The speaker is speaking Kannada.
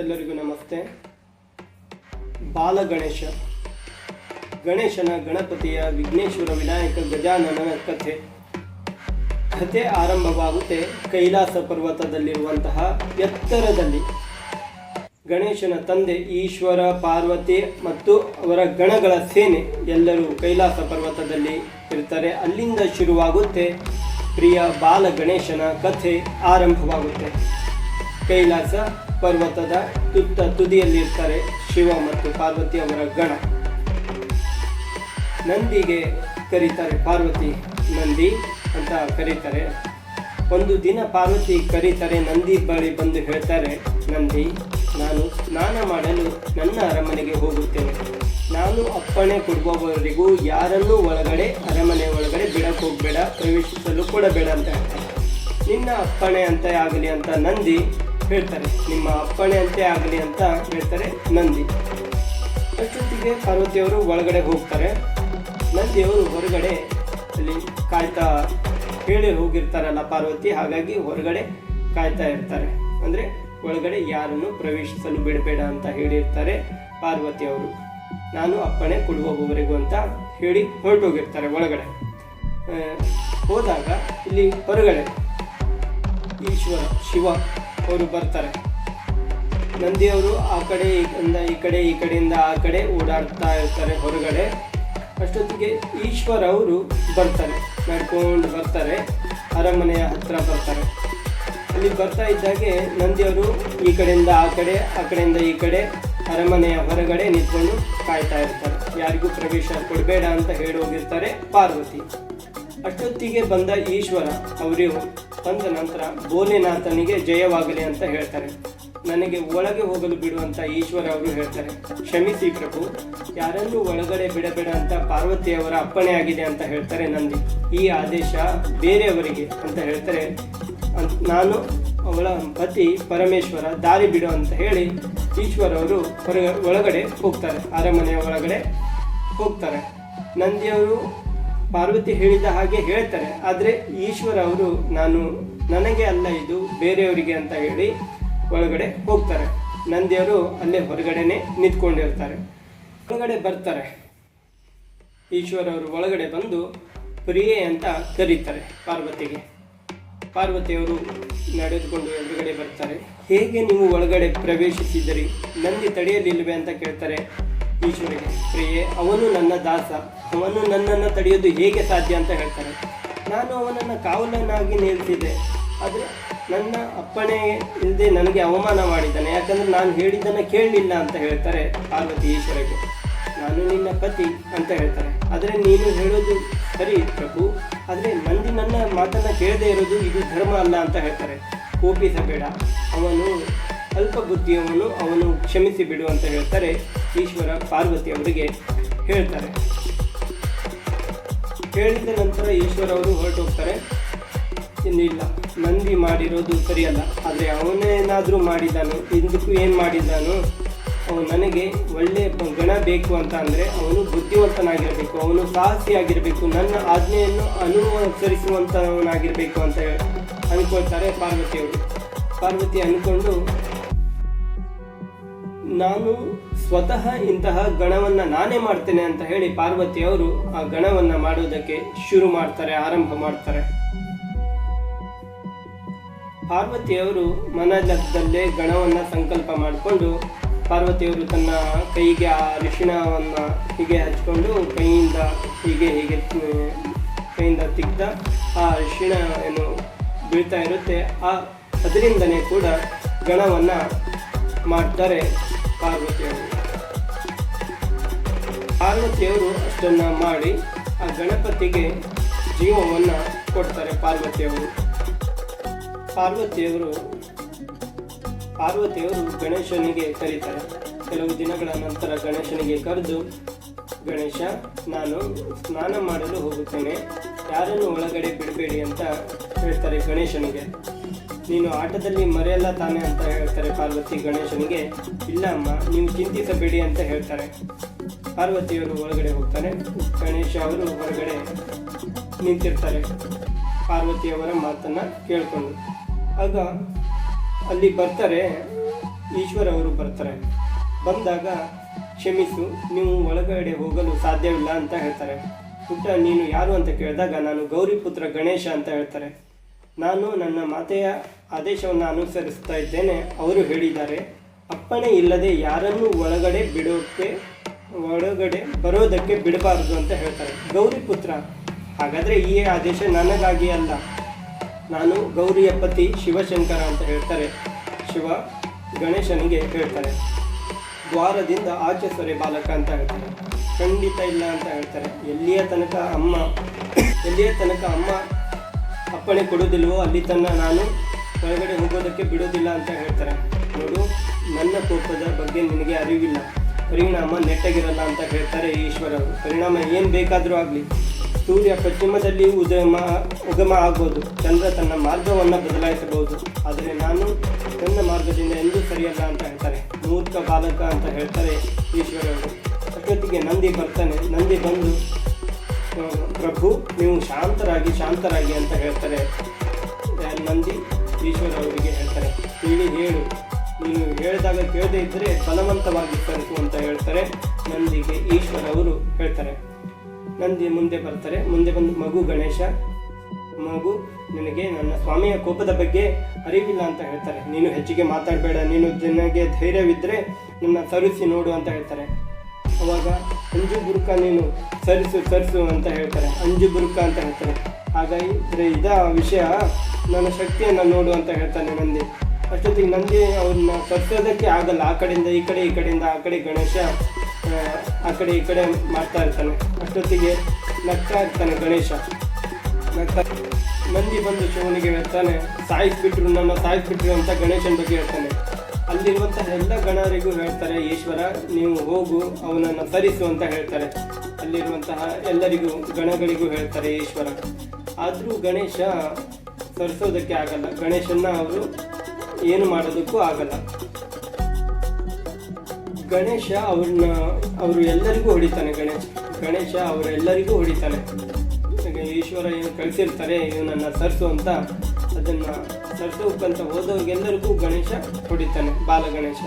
ಎಲ್ಲರಿಗೂ ನಮಸ್ತೆ. ಬಾಲಗಣೇಶ. ಗಣೇಶನ ಗಣಪತಿಯ ವಿಘ್ನೇಶ್ವರ ವಿನಾಯಕ ಗಜಾನನ ಕಥೆ. ಕಥೆ ಆರಂಭವಾಗುತ್ತೆ ಕೈಲಾಸ ಪರ್ವತದಲ್ಲಿರುವಂತಹ ಎತ್ತರದಲ್ಲಿ. ಗಣೇಶನ ತಂದೆ ಈಶ್ವರ, ಪಾರ್ವತಿ ಮತ್ತು ಅವರ ಗಣಗಳ ಸೇನೆ ಎಲ್ಲರೂ ಕೈಲಾಸ ಪರ್ವತದಲ್ಲಿ ಇರ್ತಾರೆ. ಅಲ್ಲಿಂದ ಶುರುವಾಗುತ್ತೆ ಪ್ರಿಯ ಬಾಲ ಗಣೇಶನ ಕಥೆ ಆರಂಭವಾಗುತ್ತೆ. ಕೈಲಾಸ ಪರ್ವತದ ತುತ್ತ ತುದಿಯಲ್ಲಿರ್ತಾರೆ ಶಿವ ಮತ್ತು ಪಾರ್ವತಿ ಅವರ ಗಣ. ನಂದಿಗೆ ಕರೀತಾರೆ ಪಾರ್ವತಿ, ನಂದಿ ಅಂತ ಕರೀತಾರೆ. ಒಂದು ದಿನ ಪಾರ್ವತಿ ಕರೀತಾರೆ, ನಂದಿ ಬಳಿ ಬಂದು ಹೇಳ್ತಾರೆ, ನಂದಿ, ನಾನು ಸ್ನಾನ ಮಾಡಲು ನನ್ನ ಅರಮನೆಗೆ ಹೋಗುತ್ತೇನೆ. ನಾನು ಅಪ್ಪಣೆ ಕೊಡುವವರೆಗೂ ಯಾರನ್ನೂ ಒಳಗಡೆ, ಅರಮನೆ ಒಳಗಡೆ ಬಿಡಕ್ಕೆ ಹೋಗಬೇಡ, ಪ್ರವೇಶಿಸಲು ಕೊಡಬೇಡ ಅಂತ ಹೇಳ್ತಾರೆ. ನಿನ್ನ ಅಪ್ಪಣೆ ಅಂತ ಆಗಲಿ ಅಂತ ನಂದಿ ಹೇಳ್ತಾರೆ. ನಿಮ್ಮ ಅಪ್ಪಣೆ ಅಂತೆ ಆಗಲಿ ಅಂತ ಹೇಳ್ತಾರೆ ನಂದಿ. ಅಷ್ಟೊತ್ತಿಗೆ ಪಾರ್ವತಿಯವರು ಒಳಗಡೆ ಹೋಗ್ತಾರೆ. ನಂದಿಯವರು ಹೊರಗಡೆ ಅಲ್ಲಿ ಕಾಯ್ತಾ ಹೇಳಿ ಹೋಗಿರ್ತಾರಲ್ಲ ಪಾರ್ವತಿ, ಹಾಗಾಗಿ ಹೊರಗಡೆ ಕಾಯ್ತಾ ಇರ್ತಾರೆ. ಅಂದರೆ ಒಳಗಡೆ ಯಾರನ್ನು ಪ್ರವೇಶಿಸಲು ಬಿಡಬೇಡ ಅಂತ ಹೇಳಿರ್ತಾರೆ ಪಾರ್ವತಿಯವರು. ನಾನು ಅಪ್ಪಣೆ ಕೊಡುವವರೆಗೂ ಅಂತ ಹೇಳಿ ಹೊರಟೋಗಿರ್ತಾರೆ ಒಳಗಡೆ. ಹೋದಾಗ ಇಲ್ಲಿ ಹೊರಗಡೆ ಈಶ್ವರ, ಶಿವ ಅವರು ಬರ್ತಾರೆ. ನಂದಿಯವರು ಆ ಕಡೆ, ಈ ಕಡೆ, ಈ ಕಡೆಯಿಂದ ಆ ಕಡೆ ಓಡಾಡ್ತಾ ಇರ್ತಾರೆ ಹೊರಗಡೆ. ಅಷ್ಟೊತ್ತಿಗೆ ಈಶ್ವರ ಅವರು ಬರ್ತಾರೆ. ನಡ್ಕೊಂಡು ಬರ್ತಾರೆ. ಅರಮನೆಯ ಹತ್ರ ಬರ್ತಾರೆ. ಅಲ್ಲಿ ಬರ್ತಾ ಇದ್ದಾಗೆ ನಂದಿಯವರು ಈ ಕಡೆಯಿಂದ ಆ ಕಡೆ, ಆ ಕಡೆಯಿಂದ ಈ ಕಡೆ, ಅರಮನೆಯ ಹೊರಗಡೆ ನಿಂತ್ಕೊಂಡು ಕಾಯ್ತಾ ಇರ್ತಾರೆ. ಯಾರಿಗೂ ಪ್ರವೇಶ ಕೊಡಬೇಡ ಅಂತ ಹೇಳೋಗಿರ್ತಾರೆ ಪಾರ್ವತಿ. ಅಷ್ಟೊತ್ತಿಗೆ ಬಂದ ಈಶ್ವರ, ಅವರು ಬಂದ ನಂತರ ಭೋಲೆನಾಥನಿಗೆ ಜಯವಾಗಲಿ ಅಂತ ಹೇಳ್ತಾರೆ. ನನಗೆ ಒಳಗೆ ಹೋಗಲು ಬಿಡುವಂತ ಈಶ್ವರ ಅವರು ಹೇಳ್ತಾರೆ, ಕ್ಷಮಿಸಿ ಪ್ರಭು, ಯಾರನ್ನೂ ಒಳಗಡೆ ಬಿಡಬೇಡ ಅಂತ ಪಾರ್ವತಿಯವರ ಅಪ್ಪಣೆ ಆಗಿದೆ ಅಂತ ಹೇಳ್ತಾರೆ ನಂದಿ. ಈ ಆದೇಶ ಬೇರೆಯವರಿಗೆ ಅಂತ ಹೇಳ್ತಾರೆ. ನಾನು ಅವಳ ಪತಿ ಪರಮೇಶ್ವರ, ದಾರಿ ಬಿಡು ಅಂತ ಹೇಳಿ ಈಶ್ವರ ಅವರು ಹೊರಗ, ಒಳಗಡೆ ಹೋಗ್ತಾರೆ, ಅರಮನೆಯ ಒಳಗಡೆ ಹೋಗ್ತಾರೆ. ನಂದಿಯವರು ಪಾರ್ವತಿ ಹೇಳಿದ ಹಾಗೆ ಹೇಳ್ತಾರೆ. ಆದರೆ ಈಶ್ವರ ಅವರು, ನಾನು ನನಗೆ ಅಲ್ಲ, ಇದು ಬೇರೆಯವರಿಗೆ ಅಂತ ಹೇಳಿ ಒಳಗಡೆ ಹೋಗ್ತಾರೆ. ನಂದಿಯವರು ಅಲ್ಲೇ ಹೊರಗಡೆನೆ ನಿಂತ್ಕೊಂಡಿರ್ತಾರೆ. ಒಳಗಡೆ ಬರ್ತಾರೆ. ಈಶ್ವರ ಅವರು ಒಳಗಡೆ ಬಂದು ಪ್ರಿಯೆ ಅಂತ ಕರೀತಾರೆ ಪಾರ್ವತಿಗೆ. ಪಾರ್ವತಿಯವರು ನಡೆದುಕೊಂಡು ಎದುರುಗಡೆ ಬರ್ತಾರೆ. ಹೇಗೆ ನೀವು ಒಳಗಡೆ ಪ್ರವೇಶಿಸಿದಿರಿ ನಂದಿ ತಡೆಯಲಿಲ್ವೇ ಅಂತ ಕೇಳ್ತಾರೆ. ಈಶ್ವರಿಗೆ ಪ್ರಿಯೆ, ಅವನು ನನ್ನ ದಾಸ. ಅವನು ನನ್ನನ್ನು ತಡೆಯೋದು ಹೇಗೆ ಸಾಧ್ಯ ಅಂತ ಹೇಳ್ತಾರೆ. ನಾನು ಅವನನ್ನು ಕಾವಲನ್ನಾಗಿ ನಿಲ್ಲಿಸಿದೆ. ಆದರೆ ನನ್ನ ಅಪ್ಪಣೆ ಇಲ್ಲದೆ ನನಗೆ ಅವಮಾನ ಮಾಡಿದ್ದಾನೆ. ಯಾಕಂದರೆ ನಾನು ಹೇಳಿದ್ದನ್ನು ಕೇಳಲಿಲ್ಲ ಅಂತ ಹೇಳ್ತಾರೆ ಪಾರ್ವತಿ ಈಶ್ವರಿಗೆ ನಾನು ನಿನ್ನ ಪತಿ ಅಂತ ಹೇಳ್ತಾರೆ. ಆದರೆ ನೀನು ಹೇಳೋದು ಸರಿ ಪ್ರಭು. ಆದರೆ ಮಂದಿ ನನ್ನ ಮಾತನ್ನು ಕೇಳದೆ ಇರೋದು ಇದು ಧರ್ಮ ಅಲ್ಲ ಅಂತ ಹೇಳ್ತಾರೆ. ಕೋಪಿಸಬೇಡ. ಅವನು ಅಲ್ಪ ಬುದ್ಧಿಯವನು ಅವನು ಕ್ಷಮಿಸಿ ಬಿಡು ಅಂತ ಹೇಳ್ತಾರೆ. ಈಶ್ವರ ಪಾರ್ವತಿ ಅವರಿಗೆ ಹೇಳ್ತಾರೆ. ಹೇಳಿದ ನಂತರ ಈಶ್ವರ ಅವರು ಹೊರಟೋಗ್ತಾರೆ. ಇಲ್ಲ. ನಂದಿ ಮಾಡಿರೋದು ಸರಿಯಲ್ಲ. ಆದರೆ ಅವನೇನಾದರೂ ಮಾಡಿದ್ದಾನು ಇದಕ್ಕೂ ಏನು ಮಾಡಿದ್ದಾನು, ಅವನು ನನಗೆ ಒಳ್ಳೆಯ ಗಣ ಬೇಕು ಅಂತ ಅಂದರೆ ಅವನು ಬುದ್ಧಿವಂತನಾಗಿರಬೇಕು, ಅವನು ಸಾಹಸಿಯಾಗಿರಬೇಕು ನನ್ನ ಆಜ್ಞೆಯನ್ನು ಅನುಸರಿಸುವಂಥವನಾಗಿರಬೇಕು ಅಂತ ಹೇಳಿ ಅನ್ಕೊಳ್ತಾರೆ ಪಾರ್ವತಿಯವರು. ಪಾರ್ವತಿ ಅಂದ್ಕೊಂಡು ನಾನು ಸ್ವತಃ ಇಂತಹ ಗಣವನ್ನು ನಾನೇ ಮಾಡ್ತೇನೆ ಅಂತ ಹೇಳಿ ಪಾರ್ವತಿಯವರು ಆ ಗಣವನ್ನು ಮಾಡೋದಕ್ಕೆ ಶುರು ಮಾಡ್ತಾರೆ, ಆರಂಭ ಮಾಡ್ತಾರೆ. ಪಾರ್ವತಿಯವರು ಮನದಲ್ಲೇ ಗಣವನ್ನು ಸಂಕಲ್ಪ ಮಾಡಿಕೊಂಡು ಪಾರ್ವತಿಯವರು ತನ್ನ ಕೈಗೆ ಆ ಅರಿಶಿಣವನ್ನು ಹೀಗೆ ಹಚ್ಕೊಂಡು ಕೈಯಿಂದ ಹೀಗೆ ಹೀಗೆ, ಕೈಯಿಂದ ತಿಕ್ತ ಆ ಅರಿಶಿಣ ಏನು ಬೀಳ್ತಾ ಇರುತ್ತೆ. ಆ ಅದರಿಂದನೇ ಕೂಡ ಗಣವನ್ನು ಮಾಡ್ತಾರೆ. ಪಾರ್ವತಿಯವರು ಪಾರ್ವತಿಯವರು ಅಷ್ಟನ್ನು ಮಾಡಿ ಆ ಗಣಪತಿಗೆ ಜೀವವನ್ನು ಕೊಡ್ತಾರೆ ಪಾರ್ವತಿಯವರು. ಪಾರ್ವತಿಯವರು ಪಾರ್ವತಿಯವರು ಗಣೇಶನಿಗೆ ಕರೀತಾರೆ. ಕೆಲವು ದಿನಗಳ ನಂತರ ಗಣೇಶನಿಗೆ ಕರೆದು, ಗಣೇಶ, ನಾನು ಸ್ನಾನ ಮಾಡಲು ಹೋಗುತ್ತೇನೆ. ಯಾರನ್ನು ಒಳಗಡೆ ಬಿಡಬೇಡಿ ಅಂತ ಹೇಳ್ತಾರೆ ಗಣೇಶನಿಗೆ. ನೀನು ಆಟದಲ್ಲಿ ಮರೆಯಲ್ಲ ತಾನೆ ಅಂತ ಹೇಳ್ತಾರೆ ಪಾರ್ವತಿ ಗಣೇಶನಿಗೆ, ಇಲ್ಲ ಅಮ್ಮ, ನೀವು ಚಿಂತಿಸಬೇಡಿ ಅಂತ ಹೇಳ್ತಾರೆ. ಪಾರ್ವತಿಯವರು ಒಳಗಡೆ ಹೋಗ್ತಾರೆ. ಗಣೇಶ ಅವರು ಹೊರಗಡೆ ನಿಂತಿರ್ತಾರೆ. ಪಾರ್ವತಿಯವರ ಮಾತನ್ನ ಕೇಳಿಕೊಂಡು. ಆಗ ಅಲ್ಲಿ ಬರ್ತಾರೆ, ಈಶ್ವರ ಅವರು ಬರ್ತಾರೆ. ಬಂದಾಗ ಕ್ಷಮಿಸು, ನೀವು ಒಳಗಡೆ ಹೋಗಲು ಸಾಧ್ಯವಿಲ್ಲ ಅಂತ ಹೇಳ್ತಾರೆ. ಪುಟ್ಟ ನೀನು ಯಾರು ಅಂತ ಕೇಳಿದಾಗ ನಾನು ಗೌರಿಪುತ್ರ ಗಣೇಶ ಅಂತ ಹೇಳ್ತಾರೆ. ನಾನು ನನ್ನ ಮಾತೆಯ ಆದೇಶವನ್ನು ಅನುಸರಿಸ್ತಾ ಇದ್ದೇನೆ. ಅವರು ಹೇಳಿದ್ದಾರೆ, ಅಪ್ಪಣೆ ಇಲ್ಲದೆ ಯಾರನ್ನೂ ಒಳಗಡೆ ಬಿಡೋಕ್ಕೆ ಒಳಗಡೆ ಬರೋದಕ್ಕೆ ಬಿಡಬಾರದು ಅಂತ ಹೇಳ್ತಾರೆ. ಗೌರಿ ಪುತ್ರ, ಹಾಗಾದರೆ ಈ ಆದೇಶ ನನಗಾಗಿ ಅಲ್ಲ. ನಾನು ಗೌರಿಯ ಪತಿ ಶಿವಶಂಕರ ಅಂತ ಹೇಳ್ತಾರೆ. ಶಿವ ಗಣೇಶನಿಗೆ ಹೇಳ್ತಾರೆ. ದ್ವಾರದಿಂದ ಆಚೆ ಸೊರೆ ಬಾಲಕ ಅಂತ ಹೇಳ್ತಾರೆ. ಖಂಡಿತ ಇಲ್ಲ ಅಂತ ಹೇಳ್ತಾರೆ. ಎಲ್ಲಿಯ ತನಕ ಅಮ್ಮ, ಎಲ್ಲಿಯ ತನಕ ಅಮ್ಮ ಅಪ್ಪಣೆ ಕೊಡೋದಿಲ್ವೋ ಅಲ್ಲಿ ತನ್ನ ನಾನು ಒಳಗಡೆ ಹೋಗೋದಕ್ಕೆ ಬಿಡೋದಿಲ್ಲ ಅಂತ ಹೇಳ್ತಾರೆ. ನೋಡು, ನನ್ನ ಕೋಪದ ಬಗ್ಗೆ ನಿನಗೆ ಅರಿವಿಲ್ಲ. ಪರಿಣಾಮ ನೆಟ್ಟಗಿರಲ್ಲ ಅಂತ ಹೇಳ್ತಾರೆ ಈಶ್ವರ ಪರಿಣಾಮ ಏನು ಬೇಕಾದರೂ ಆಗಲಿ. ಸೂರ್ಯ ಪಶ್ಚಿಮದಲ್ಲಿ ಉದಯಮ ಉಗಮ ಆಗ್ಬೋದು. ಚಂದ್ರ ತನ್ನ ಮಾರ್ಗವನ್ನು ಬದಲಾಯಿಸಬಹುದು. ಆದರೆ ನಾನು ನನ್ನ ಮಾರ್ಗದಿಂದ ಎಂದೂ ಸರಿಯಲ್ಲ ಅಂತ ಹೇಳ್ತಾರೆ. ಮೂರ್ಖ ಬಾಲಕ ಅಂತ ಹೇಳ್ತಾರೆ ಈಶ್ವರರು. ಅಷ್ಟೊತ್ತಿಗೆ ನಂದಿ ಬರ್ತಾನೆ. ನಂದಿ ಬಂದು ಪ್ರಭು, ನೀವು ಶಾಂತರಾಗಿ ಶಾಂತರಾಗಿ ಅಂತ ಹೇಳ್ತಾರೆ. ನಂದಿ, ಈಶ್ವರ ಅವರಿಗೆ ಹೇಳ್ತಾರೆ. ಹೇಳಿ, ಹೇಳು. ನೀನು ಹೇಳಿದಾಗ ಕೇಳದೇ ಇದ್ದರೆ ಬಲವಂತವಾಗಿ ಕರೆಸು ಅಂತ ಹೇಳ್ತಾರೆ. ನಂದಿಗೆ ಈಶ್ವರ ಅವರು ಹೇಳ್ತಾರೆ. ನಂದಿ ಮುಂದೆ ಬರ್ತಾರೆ. ಮುಂದೆ ಬಂದು, ಮಗು ಗಣೇಶ. ಮಗು, ನಿನಗೆ ನನ್ನ ಸ್ವಾಮಿಯ ಕೋಪದ ಬಗ್ಗೆ ಅರಿವಿಲ್ಲ ಅಂತ ಹೇಳ್ತಾರೆ. ನೀನು ಹೆಚ್ಚಿಗೆ ಮಾತಾಡಬೇಡ. ನೀನು ನಿನಗೆ ಧೈರ್ಯವಿದ್ದರೆ ನನ್ನ ಸರಿಸಿ ನೋಡು ಅಂತ ಹೇಳ್ತಾರೆ. ಅವಾಗ ಅಂಜು ಬುರುಕ ನೀನು ಸರಿಸು ಸರಿಸು ಅಂತ ಹೇಳ್ತಾರೆ. ಅಂಜು ಬುರುಕ ಅಂತ ಹೇಳ್ತಾರೆ. ಹಾಗಾಗಿ ಇದ ವಿಷಯ ನನ್ನ ಶಕ್ತಿಯನ್ನು ನೋಡು ಅಂತ ಹೇಳ್ತಾನೆ ನಂದಿ. ಅಷ್ಟೊತ್ತಿಗೆ ನಂದಿ ಅವ್ರನ್ನ ಸರಿಸೋದಕ್ಕೆ ಆಗಲ್ಲ. ಆ ಕಡೆಯಿಂದ, ಈ ಕಡೆ, ಈ ಕಡೆಯಿಂದ, ಆ ಕಡೆ ಗಣೇಶ ಆ ಕಡೆ, ಈ ಕಡೆ ಮಾಡ್ತಾ ಇರ್ತಾನೆ. ಅಷ್ಟೊತ್ತಿಗೆ ನಗ್ತಾ ಇರ್ತಾನೆ ಗಣೇಶ. ನಗ್ತಾ ನಂದಿ ಬಂದು ಶಿವನಿಗೆ ಹೇಳ್ತಾನೆ, ಸಾಯಿಸ್ಬಿಟ್ರು, ನನ್ನ ಸಾಯಿಸ್ಬಿಟ್ರು ಅಂತ ಗಣೇಶನ ಬಗ್ಗೆ ಹೇಳ್ತಾನೆ. ಅಲ್ಲಿರುವಂತಹ ಎಲ್ಲ ಗಣರಿಗೂ ಹೇಳ್ತಾರೆ, ಈಶ್ವರ, ನೀವು ಹೋಗು, ಅವನನ್ನು ತರಿಸು ಅಂತ ಹೇಳ್ತಾರೆ. ಅಲ್ಲಿರುವಂತಹ ಎಲ್ಲರಿಗೂ, ಗಣಗಳಿಗೂ ಹೇಳ್ತಾರೆ ಈಶ್ವರ. ಆದರೂ ಗಣೇಶ ತರಿಸೋದಕ್ಕೆ ಆಗಲ್ಲ. ಗಣೇಶನ್ನ ಅವರು ಏನು ಮಾಡೋದಕ್ಕೂ ಆಗಲ್ಲ. ಗಣೇಶ ಅವ್ರನ್ನ, ಅವರು ಎಲ್ಲರಿಗೂ ಹೊಡಿತಾನೆ ಗಣೇಶ. ಗಣೇಶ ಅವರೆಲ್ಲರಿಗೂ ಹೊಡಿತಾನೆ. ಈಶ್ವರ ಏನು ಕಳಿಸಿರ್ತಾರೆ, ಇವನನ್ನು ತರಿಸು ಅಂತ ಅದನ್ನ ಸರ್ಸೋಕ್ಕಂತ ಹೋದವ್ರಿಗೆಲ್ಲರಿಗೂ ಗಣೇಶ ಹೊಡಿತಾನೆ ಬಾಲ ಗಣೇಶ.